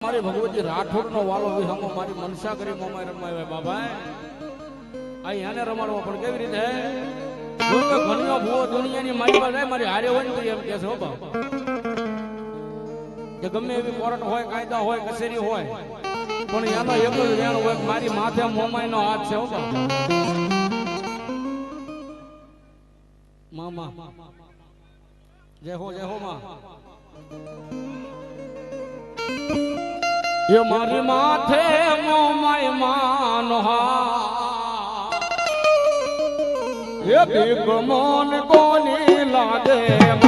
મારી ભગવતી રાઠોડ નો વાલો વિહામો મારી મનસા કરી મોમાં રમાય બાબા આ યાને રમાડવો પણ કેવી રીતે? ઘણીઓ ભૂવો દુનિયાની મારી પાસે મારી હારે હોય ને એમ કે છે બાબા ગમે એવી કોર્ટ હોય, કાયદા હોય, કચેરી હોય, પણ એનો એક જ રેણ હોય મારી માથે મોમાઈ નો હાથ છે મામા. જય હો જય હો, માં. એ મારી માથે મોમાય માનો હા એ ભીખ મોન કોની લાગે? માં